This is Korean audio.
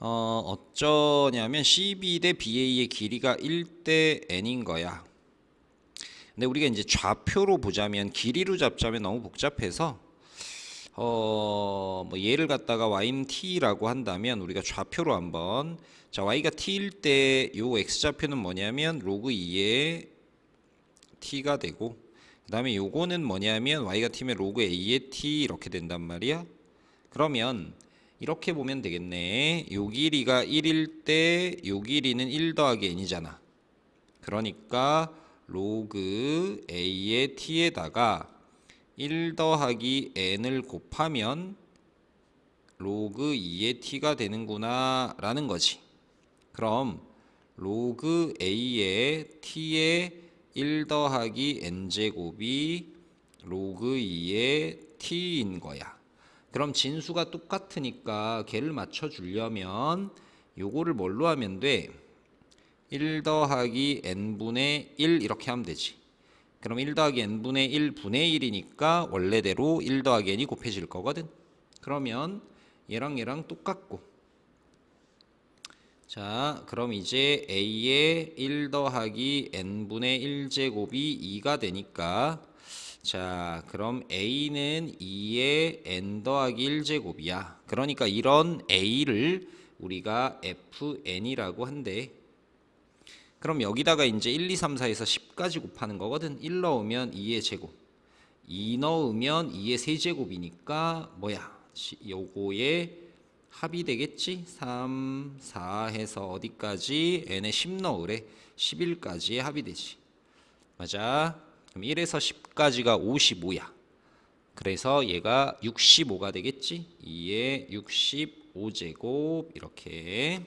어, 어쩌냐면 CB 대 BA의 길이가 1대 N인 거야. 근데 우리가 이제 좌표로 보자면 길이로 잡자면 너무 복잡해서 어, 뭐 얘를 갖다가 y는 t라고 한다면 우리가 좌표로 한번 자 y가 t일 때 요 x 좌표는 뭐냐면 로그 2의 t가 되고 그 다음에 요거는 뭐냐면 y가 t면 로그 a의 t 이렇게 된단 말이야. 그러면 이렇게 보면 되겠네. 요 길이가 1일 때 요 길이는 1 더하기 n이잖아. 그러니까 로그 a의 t에다가 1 더하기 n을 곱하면 로그 2의 t가 되는구나 라는 거지. 그럼 로그 a의 t의 1 더하기 n제곱이 로그 2의 t인 거야. 그럼 진수가 똑같으니까 걔를 맞춰 주려면 요거를 뭘로 하면 돼? 1 더하기 n분의 1 이렇게 하면 되지. 그럼 1 더하기 n분의 1 분의 1이니까 원래대로 1 더하기 n이 곱해질 거거든. 그러면 얘랑 얘랑 똑같고. 자, 그럼 이제 a의 1 더하기 n분의 1제곱이 2가 되니까 자, 그럼 a는 2의 n 더하기 1제곱이야. 그러니까 이런 a를 우리가 fn이라고 한대. 그럼 여기다가 이제 1, 2, 3, 4에서 10까지 곱하는 거거든. 1 넣으면 2의 제곱. 2 넣으면 2의 세제곱이니까 뭐야? 시- 요거의 합이 되겠지? 3, 4 해서 어디까지? n에 10 넣으래. 11까지의 합이 되지. 맞아. 그럼 1에서 10까지가 55야. 그래서 얘가 65가 되겠지? 2의 65제곱 이렇게